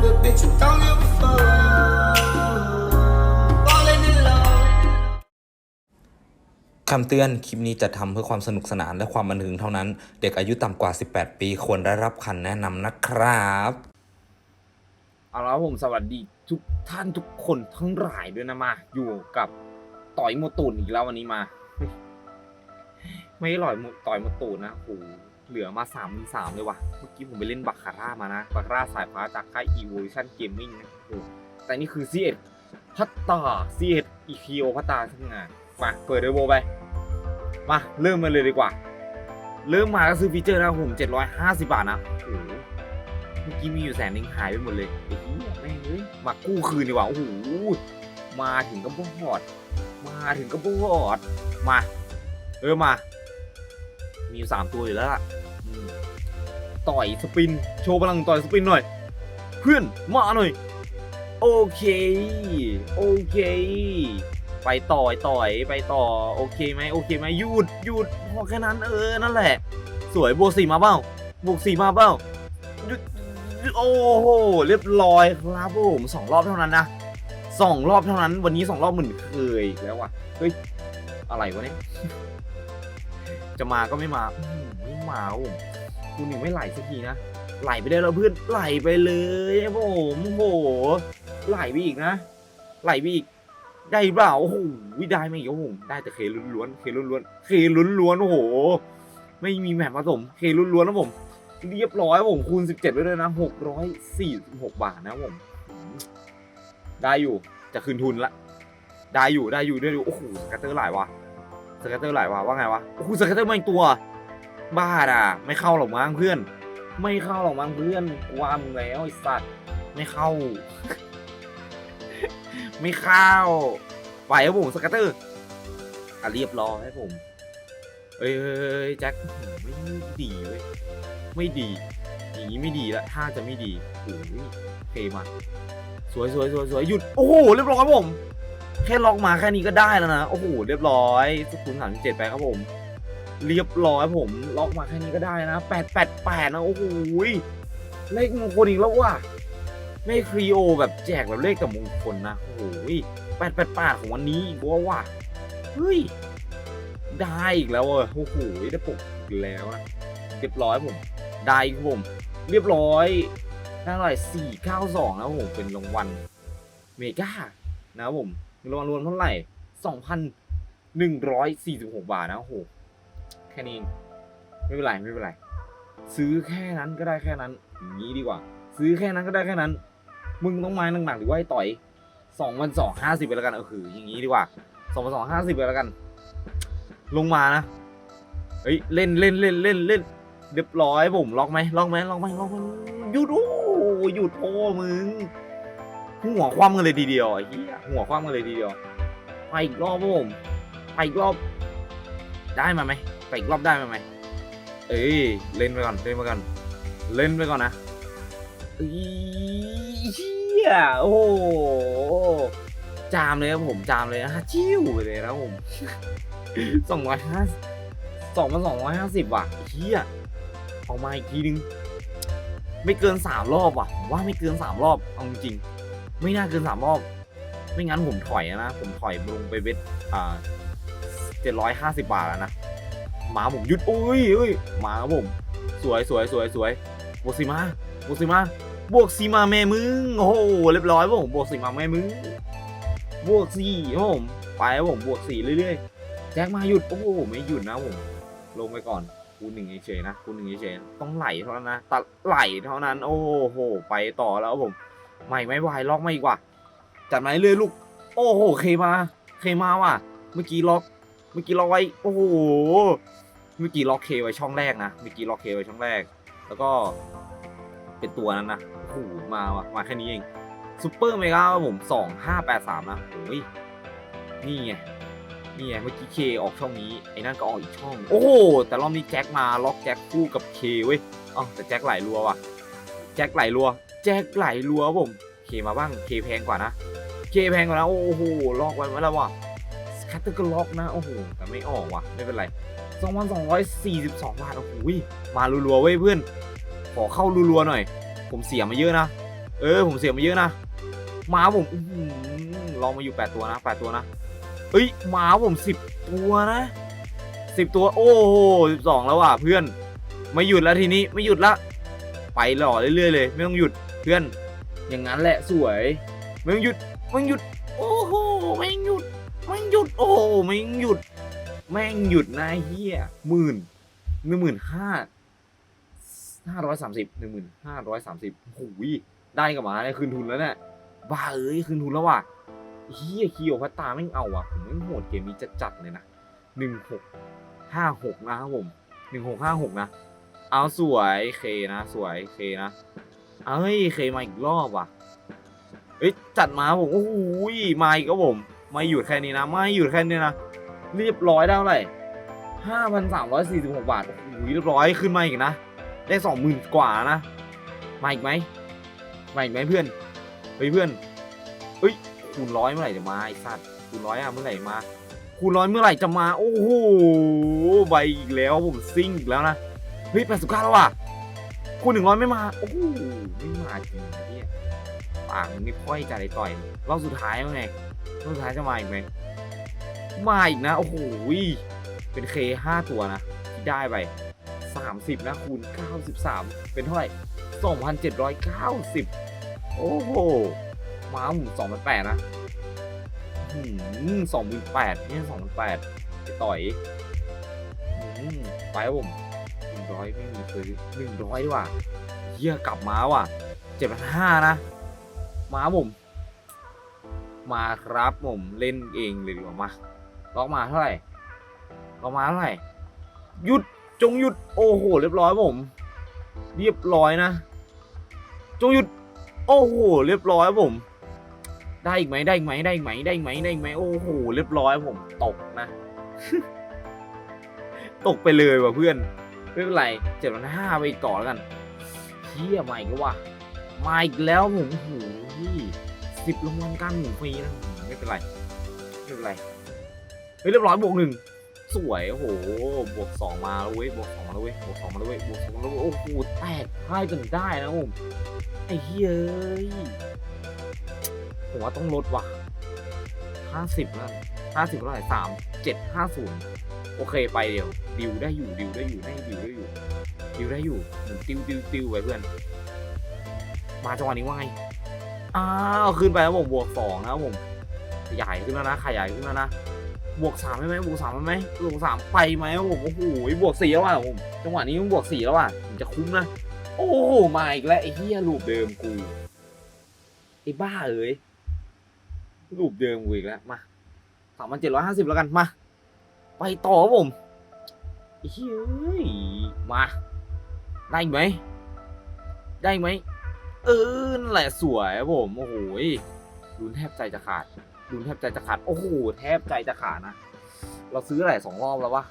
type of bitch who don't give a fuck. Falling in love. คำเตือน คลิปนี้จะทำเพื่อความสนุกสนานและความบันเทิงเท่านั้น เด็กอายุต่ำกว่า 18 ปีควรได้รับคำแนะนำนะครับ เอาละครับผมสวัสดีทุกท่านทุกคนทั้งหลายด้วยนะมา อยู่กับต่อยโมตูนอีกแล้ววันนี้มา ไม่หล่อยโมต่อยโมตูนนะโห เหลือมาสามสามเลยว่ะ เมื่อกี้ผมไปเล่นบัคคาร่ามานะ บัคคาร่าสายฟ้าจากค่าย Evolution Gaming นะโอ้แต่นี่คือ C1 พัตตา C1 อีคิโอพัตตาทั้งงาน มาเปิดเดโวไป มา เริ่มมาเลยดีกว่า เริ่มมาก็ซื้อฟีเจอร์นะครับผม 750 บาทนะโอ้เมื่อกี้มีอยู่แสนนึงหายไปหมดเลยไอ้เหี้ยแม่งเอ้ยมากู้คืนดีกว่า โอ้โห มาถึงก็บอด มาถึงก็บอด มา เออมา มีอยู่สามตัวอยู่แล้วล่ะอืมต่อยสปิน โชว์พลังต่อยสปินหน่อย เพื่อนมาหน่อย โอเค โอเค ไปต่อยต่อยไปต่อ โอเคไหมโอเคไหมหยุดหยุดพอแค่นั้นเออนั่นแหละ สวยบวกสี่มาเปล่าบวกสี่มาเปล่าโอ้โหเรียบร้อยครับผมสองรอบเท่านั้นนะสองรอบเท่านั้น วันนี้สองรอบเหมือนเคยอีกแล้วว่ะเฮ้ยอะไรวะเนี่ย จะมาก็ไม่มาอื้อหือไม่มาครับผมคุณหนึ่งไม่ไหลสักทีนะ ไหลไปได้แล้วเพื่อนไหลไปเลยครับผมโอ้โหไหลไปอีกนะ ไหลไปอีกได้เปล่าโอ้โหได้ไหมอีกครับผมได้แต่เคล้วนๆเคล้วนๆเคล้วนๆโอ้โห ไม่มีแหมผสมเคล้วนๆนะผมเรียบร้อยครับผมคูณ 17 ไปด้วยนะ 646 บาทนะครับผมได้อยู่จะคืนทุนละ ได้อยู่ได้อยู่ได้อยู่โอ้โหสกัตเตอร์หลายว่ะ สเกตเตอร์หลายว่ะว่าไงวะโอ้โหสกัตเตอร์มาอีกตัว บ้าด่ะไม่เข้าหรอกมั้งเพื่อน ไม่เข้าหรอกมั้งเพื่อนกว่ามึงแล้วไอ้สัตว์ไม่เข้า ไม่เข้าไปครับผมสเกตเตอร์อะเรียบร้อยครับผมเอ้ยแจ็คไม่ดีเว้ยไม่ดีอย่างนี้ไม่ดีละถ้าจะไม่ดีโอ้ยเคมาสวยสวยสวยสวยหยุดโอ้โหเรียบร้อยครับผม แค่ล็อกมาแค่นี้ก็ได้แล้วนะ โอ้โห เรียบร้อยสุขุนสามเจ็ดไปครับผม เรียบร้อยผมล็อกมาแค่นี้ก็ได้นะแปดแปดแปดนะ โอ้โหยเลขมงคลอีกแล้วว่ะไม่ครีโอแบบแจกแบบเลขกับมงคลนะ โอ้โหแปดแปดแปดของวันนี้อีกว่าว่ะ เฮ้ย ได้อีกแล้วเออโอ้โห ได้ปกอีกแล้วนะเรียบร้อยผม ได้ครับผม เรียบร้อยได้เท่าไร่สี่เก้าสองนะผมเป็นรางวัลเมกานะครับผม รางวัลรวมเท่าไหร่สองพันหนึ่งร้อยสี่สิบหกบาทนะโอ้โหแค่นี้ไม่เป็นไรไม่เป็นไร ซื้อแค่นั้นก็ได้แค่นั้นอย่างนี้ดีกว่า ซื้อแค่นั้นก็ได้แค่นั้น มึงต้องไม้หนักๆหรือว่าไอ้ต่อยสองพันสองห้าสิบไปแล้วกันเออคืออย่างนี้ดีกว่าสองพันสองห้าสิบไปแล้วกัน ลงมานะเฮ้ยเล่นเล่นเล่นเล่นเล่นเรียบร้อยผมล็อกไหมล็อกไหมล็อกไหมล็อกไหมหยุดโอ้หยุดโอ้มึง หัวคว่ำกันเลยทีเดียวไอ้เหี้ยหัวคว่ำกันเลยทีเดียวไปอีกรอบครับผมไปอีกรอบ ได้มาไหมไปอีกรอบได้มาไหมเอ้ยเล่นไปก่อนเล่นไปก่อนเล่นไปก่อนนะเอ้ยเหี้ยโอ้โหจามเลยครับผมจามเลยนะจิ้วไปเลยนะผมสองร้อยห้าสองพันสองร้อยห้าสิบว่ะเฮียออกมาอีกทีนึง ไม่เกินสามรอบว่ะผมว่าไม่เกินสามรอบ เอาจริง ไม่น่าเกินสามรอบ ไม่งั้นผมถอยนะ ผมถอยลงไปเวทอ่าเจ็ดร้อยห้าสิบบาทแล้วนะหมาผมหยุดอุ้ยอุ้ยหมาครับผม สวยสวยสวยสวยบวกสีมาบวกสีมาบวกสีมาแม่มึงโอ้โหเรียบร้อยผมบวกสีมาแม่มึงบวกสี่ผมไปผมบวกสี่เรื่อยๆแจ็คมาหยุดโอ้โหไม่หยุดนะผมลงไปก่อนคูณหนึ่งเฉยๆนะคูณหนึ่งเฉยๆต้องไหลเท่านั้นนะตัดไหลเท่านั้น โอ้โหไปต่อแล้วผม ไม่ไม่ไหวล็อกไม่อีกว่ะจัดมาเรื่อยลูก โอ้โหเคมาเคมาว่ะ เมื่อกี้ล็อก เมื่อกี้ล็อกไว้โอ้โหเมื่อกี้ล็อกเคไว้ช่องแรกนะเมื่อกี้ล็อกเคไว้ช่องแรก แล้วก็เป็นตัวนั้นนะโอ้โหมาว่ะมาแค่นี้เองซูเปอร์เมกาผมสองห้าแปดสามนะโอ้ยนี่ไงนี่ไงเมื่อกี้เคออกช่องนี้ไอ้นั่นก็ออกอีกช่อง โอ้โหแต่รอบนี้แจ็คมาล็อกแจ็คคู่กับเคเว้ยอ๋อแต่แจ็คไหลรัวว่ะแจ็คไหลรัว แจ็คไหลรัวผมเคมาบ้างเคแพงกว่านะเคแพงกว่านะ โอ้โหล็อกไว้มาแล้วว่ะคัตเตอร์ก็ล็อกนะ โอ้โห แต่ไม่ออกว่ะ ไม่เป็นไร 2,242 บาท โอ้โหมารัวๆเว้ยเพื่อน ขอเข้ารัวๆหน่อย ผมเสียมาเยอะนะ เออ ผมเสียมาเยอะนะหมาผมลองมาอยู่แปดตัวนะแปดตัวนะ เอ้ยหมาผมสิบตัวนะสิบตัว โอ้โหสิบสองแล้วว่ะเพื่อน ไม่หยุดแล้วทีนี้ ไม่หยุดละ ไปหล่อเรื่อยๆเลย ไม่ต้องหยุด เพื่อน อย่างนั้นแหละสวยไม่ต้องหยุดไม่ต้องหยุด โอ้โหไม่หยุดไม่หยุด โอ้โหไม่หยุด แม่งหยุดนะไอ้เฮียหมื่นหนึ่งหมื่นห้าห้าร้อยสามสิบหนึ่งหมื่นห้าร้อยสามสิบหูยได้กับหมาเนี่ยคืนทุนแล้วเนี่ยบ้าเอ้ยคืนทุนแล้วว่ะเฮียคีโอพัตตาไม่งเอาว่ะผมไม่งโหดเกมนี้จะจัดเลยนะหนึ่งหกห้าหกนะครับผมหนึ่งหกห้าหกนะ เอาสวยเคนะ สวยเคนะ เอ้ยเคมาอีกรอบว่ะเอ้ยจัดมาผมโอ้โหยมาอีกครับผมไม่หยุดแค่นี้นะไม่หยุดแค่นี้นะเรียบร้อยได้เท่าไหร่ห้าพันสามร้อยสี่สิบหกบาทโอ้โหเรียบร้อยขึ้นมาอีกนะได้สองหมื่นกว่านะมาอีกไหมมาอีกไหมเพื่อนเฮ้ยเพื่อนเอ้ยคูณร้อยเมื่อไหร่จะมาไอ้สัตว์คูณร้อยอะเมื่อไหร่มาคูณร้อยเมื่อไหร่จะมา โอ้โหใบอีกแล้วผมซิ่งอีกแล้วนะเฮ้ยแปดสิบเก้าแล้วว่ะ คูณหนึ่งร้อยไม่มา โอ้โหไม่มาจริงไอ้เนี่ยปากมันไม่ค่อยจะได้ต่อยรอบสุดท้ายมั้งไงรอบสุดท้ายจะมาอีกไหมมาอีกนะ โอ้โหเป็นเคห้าตัวนะที่ได้ไปสามสิบนะคูณเก้าสิบสามเป็นเท่าไหร่สองพันเจ็ดร้อยเก้าสิบโอ้โหมาหมูสองพันแปดนะสองหมื่นแปดเนี่ยสองพันแปดไปต่อยอืมไปครับผม ร้อยไม่มีซื้อหนึ่งร้อยดีกว่าเฮียกลับมาว่ะเจ็ดพันห้านะ มาผม มาครับผมเล่นเองเลยดีกว่ามาล็อกมาเท่าไหร่ล็อกมาเท่าไหร่หยุดจงหยุดโอ้โหเรียบร้อยผม เรียบร้อยนะ จงหยุดโอ้โหเรียบร้อยผม ได้อีกไหมได้อีกไหมได้อีกไหมได้อีกไหมได้อีกไหมโอ้โหเรียบร้อยผมตกนะ ตกไปเลยว่ะเพื่อน ไม่เป็นไรเจ็ดพันห้าไปกต่อแล้วกันเฮียมาอีกแล้วว่ะมาอีกแล้วผมโอ้โหสิบรางวัลการหมุนฟรีนะไม่เป็นไรไม่เป็นไรเฮ้ยเรียบร้อยบวกหนึ่งสวยโอ้โหบวกสองมาแล้วเว้ยบวกสองมาแล้วเว้ยบวกสองมาแล้วเว้ยบวกสองมาแล้วเว้ยโอ้โหแตกพ่ายจนได้นะผมไอ้เฮ้ยเอ้ยผมว่าต้องลดว่ะห้าสิบนั่นห้าสิบเท่าไหร่สามเจ็ดห้าศูนย์ โอเคไปเดี๋ยวดิวได้อยู่ดิวได้อยู่ได้ดิวได้อยู่ดิวได้อยู่หมุนติวติวติวไว้เพื่อน มาจังหวะนี้ว่าไงอ้าวขึ้นไปแล้วผมบวกสองนะครับผมขยายขึ้นแล้วนะขยายขึ้นแล้วนะบวกสามไหมไหมบวกสามไหมไหมบวกสามไปไหมผมโอ้โหบวกสี่แล้วว่ะผมจังหวะนี้มันบวกสี่แล้วว่ะถึงจะคุ้มนะโอ้โหมาอีกแล้วไอ้เหี้ยลูปเดิมกูไอ้บ้าเอ้ยลูปเดิมกูอีกแล้วมาสามพันเจ็ดร้อยห้าสิบแล้วกันมา ไปต่อครับผมเฮ้ยมา ได้ไหม ได้ไหม เออนั่นแหละสวยครับผม โอ้โหลุ้นแทบใจจะขาดลุ้นแทบใจจะขาด โอ้โห แทบใจจะขาดนะ เราซื้ออะไรสองรอบแล้ววะ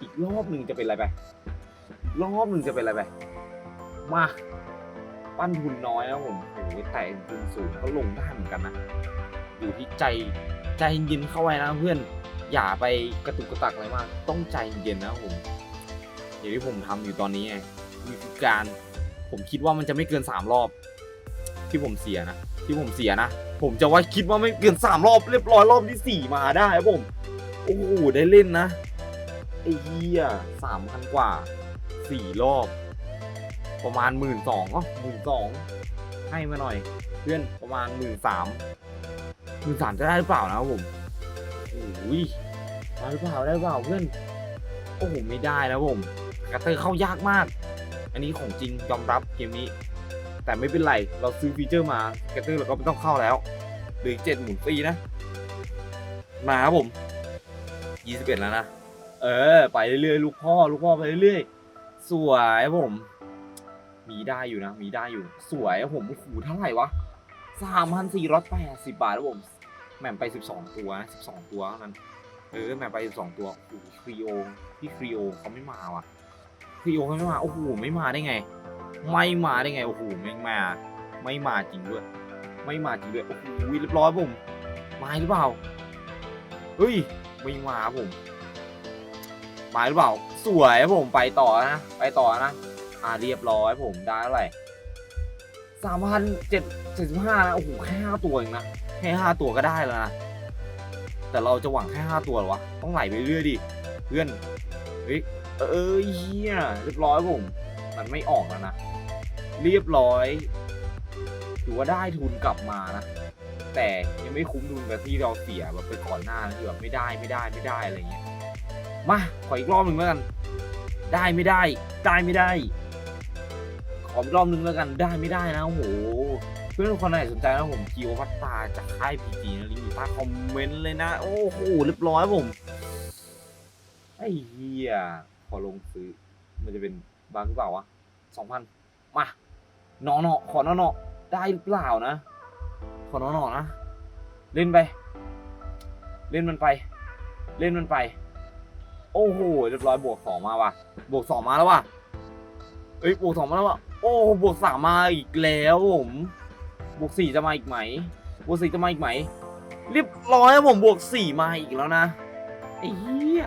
อีกรอบหนึ่งจะเป็นอะไรไป รอบหนึ่งจะเป็นอะไรไป มา ปั้นทุนน้อยนะผม โอ้โห แต่ทุนสูงก็ลงได้เหมือนกันนะ อยู่ที่ใจ ใจเย็นเข้าไว้นะเพื่อน อย่าไปกระตุกกระตักอะไรมาก ต้องใจเย็นนะผม อย่างที่ผมทำอยู่ตอนนี้ไงมีการผมคิดว่ามันจะไม่เกินสามรอบ ที่ผมเสียนะที่ผมเสียนะ ผมจะว่าคิดว่าไม่เกินสามรอบ เรียบร้อยรอบที่สี่มาได้ครับผม โอ้โหได้เล่นนะไอ้เหี้ยสามพันกว่าสี่รอบ ประมาณหมื่นสองอ๋อหมื่นสองให้มาหน่อย เพื่อนประมาณหมื่นสามหมื่นสามจะได้หรือเปล่านะครับผมโอ้ย มาหรือเปล่าได้หรือเปล่าเพื่อนโอ้โหไม่ได้แล้วผมกระเตอร์เข้ายากมาก อันนี้ของจริงยอมรับเกมนี้ แต่ไม่เป็นไรเราซื้อฟีเจอร์มาแกตเตอร์เราก็ไม่ต้องเข้าแล้วเหลือเจ็ดหมุนฟรีนะ มาครับผมยี่สิบเอ็ดแล้วนะเออ ไปเรื่อยๆลูกพ่อลูกพ่อไปเรื่อยๆสวยผมมีได้อยู่นะ มีได้อยู่ สวยผมโอ้โหเท่าไหร่วะสามพันสี่ร้อยแปดสิบบาทครับผมแหม่มไปสิบสองตัวสิบสองตัวเท่านั้น เออแม่ไปสองตัวโอ้โหครีโอพี่ครีโอเขาไม่มาว่ะครีโอเขาไม่มาโอ้โหไม่มาได้ไง ไม่มาได้ไงโอ้โหไม่มา ไม่มาจริงด้วย ไม่มาจริงด้วยโอ้โหเรียบร้อยผมมาหรือเปล่าเฮ้ยไม่มาผมมาหรือเปล่า สวยผมไปต่อนะไปต่อนะอ่าเรียบร้อยผมได้เท่าไหร่สามพันเจ็ดเจ็ดสิบห้านะโอ้โหแค่ห้าตัวเองนะแค่ห้าตัวก็ได้แล้วนะ แต่เราจะหวังแค่ห้าตัวหรอวะ ต้องไหลไปเรื่อยดิ เพื่อน เฮ้ยเออเออเฮียเรียบร้อยผม มันไม่ออกแล้วนะ เรียบร้อย ถือว่าได้ทุนกลับมานะ แต่ยังไม่คุ้มทุนกับที่เราเสียแบบไปก่อนหน้านะคือแบบไม่ได้ไม่ได้ไม่ได้อะไรเงี้ย มา ขออีกรอบหนึ่งแล้วกัน ได้ไม่ได้ ได้ไม่ได้ ขออีกรอบหนึ่งแล้วกัน ได้ไม่ได้นะ โอ้โห เพื่อนคนไหนสนใจนะผมคิวพัตตาจากค่ายพีจีนะลิงก์อยู่ใต้คอมเมนต์เลยนะ โอ้โหเรียบร้อยผมไอ้เหี้ยขอลงซื้อ มันจะเป็นบางหรือเปล่าวะสองพันมาหนอหนอขอหนอหนอได้หรือเปล่านะ ขอหนอหนอนะ เล่นไป เล่นมันไป เล่นมันไป โอ้โหเรียบร้อยบวกสองมาว่ะ บวกสองมาแล้วว่ะเอ้ยบวกสองมาแล้วว่ะโอ้บวกสามมาอีกแล้วผม บวกสี่จะมาอีกไหม บวกสี่จะมาอีกไหม เรียบร้อยผมบวกสี่มาอีกแล้วนะไอ้เหี้ย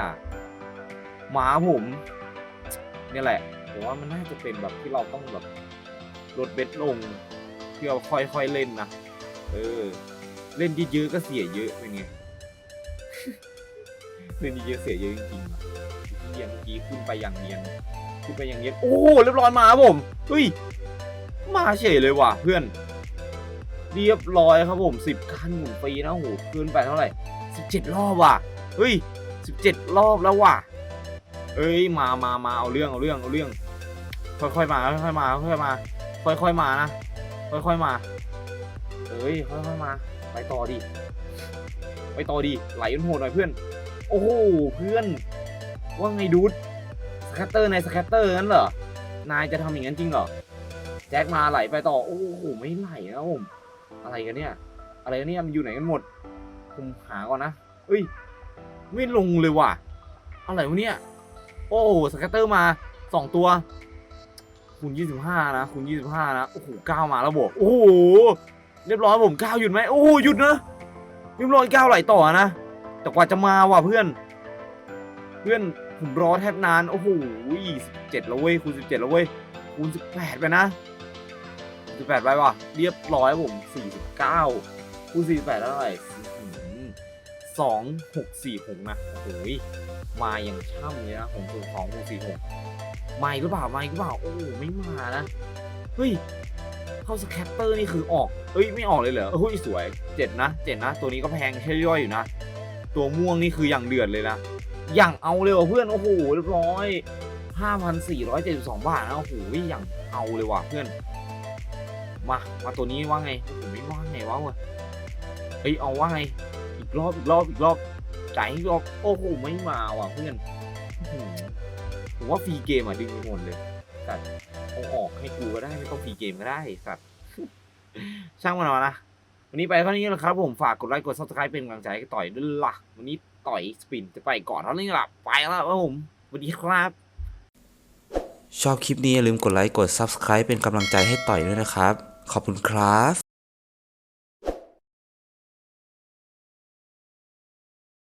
หมาผมเนี่ยแหละผมว่ามันน่าจะเป็นแบบที่เราต้องแบบลดเบ็ดลงเพื่อค่อยๆเล่นนะเออ เล่นเยอะๆก็เสียเยอะเป็นไงเล่นเยอะเสียเยอะจริงๆอะเฮียเมื่อกี้ขึ้นไปอย่างเนียนขึ้นไปอย่างเนียนโอ้โหเรียบร้อยมาผมเฮ้ยมาเฉยเลยว่ะเพื่อน เรียบร้อยครับผมสิบคันหมุนฟรีนะโอ้โหขึ้นไปเท่าไหร่สิบเจ็ดรอบว่ะเฮ้ยสิบเจ็ดรอบแล้วว่ะเอ้ยมามามาเอาเรื่องเอาเรื่องเอาเรื่อง ค่อยๆมาค่อยๆมาค่อยๆมา ค่อยๆมานะค่อยๆมาเอ้ยค่อยๆมา ไปต่อดิไปต่อดิไหลจนโหดหน่อยเพื่อน โอ้โหเพื่อน ว่าไงดูดสแคตเตอร์ในสแคตเตอร์งั้นเหรอนายจะทำอย่างนั้นจริงเหรอแจ็คมาไหลไปต่อ โอ้โห ไม่ไหลนะผม อะไรกันเนี่ย อะไรกันเนี่ยมันอยู่ไหนกันหมดผมหาก่อนนะเอ้ย ไม่ลงเลยว่ะ อะไรวะเนี่ย โอ้สแคตเตอร์มาสองตัวคูณยี่สิบห้านะคูณยี่สิบห้านะ โอ้โหเก้ามาแล้วบวกโอ้โห เรียบร้อยผมเก้าหยุดไหมโอ้โหหยุดนะเรียบร้อยเก้าไหลต่อนะ แต่กว่าจะมาว่ะเพื่อน เพื่อนผมรอแทบนาน โอ้โหสิบเจ็ดแล้วเว้ยคูณสิบเจ็ดแล้วเว้ยคูณสิบแปดไปนะ สิบแปดไปว่ะเรียบร้อยผมสี่สิบเก้าคูณสี่สิบแปดเท่าไหร่สองหกสี่หกนะโอ้โหมาอย่างช่ำเลยนะผมสูงสองหกสี่หกไม่หรือเปล่าไม่หรือเปล่าโอ้ไม่มานะเฮ้ยเข้าสแคตเตอร์นี่คือออกเอ้ยไม่ออกเลยเหรอเฮ้ยสวยเจ็ดนะเจ็ดนะ ตัวนี้ก็แพงใช่ย่อยอยู่นะ ตัวม่วงนี่คืออย่างเดือดเลยนะอย่างเอาเลยว่ะเพื่อนโอ้โหเรียบร้อยห้าพันสี่ร้อยเจ็ดสิบสองบาทนะโอ้โหอย่างเอาเลยว่ะเพื่อน มามาตัวนี้ว่าไงผมไม่ว่าไงวะเว้ยเฮ้ยเอาว่าไง อีกรอบอีกรอบอีกรอบจ่ายอีกรอบโอ้โหไม่มาว่ะเพื่อนผมว่าฟรีเกมอะดึงไปหมดเลยสัตว์เอาออกให้กูก็ได้ไม่ต้องฟรีเกมก็ได้สัตว์ช่างมันเอานะวันนี้ไปเท่านี้แหละครับผมฝากกดไลค์กด subscribe เป็นกำลังใจให้ต่อยด้วยล่ะวันนี้ต่อยสปินจะไปก่อนเท่านี้ละไปแล้วครับผมสวัสดีครับ ชอบคลิปนี้อย่าลืมกดไลค์กด Subscribe เป็นกำลังใจให้ต่อยด้วยนะครับ ขอบคุณครับ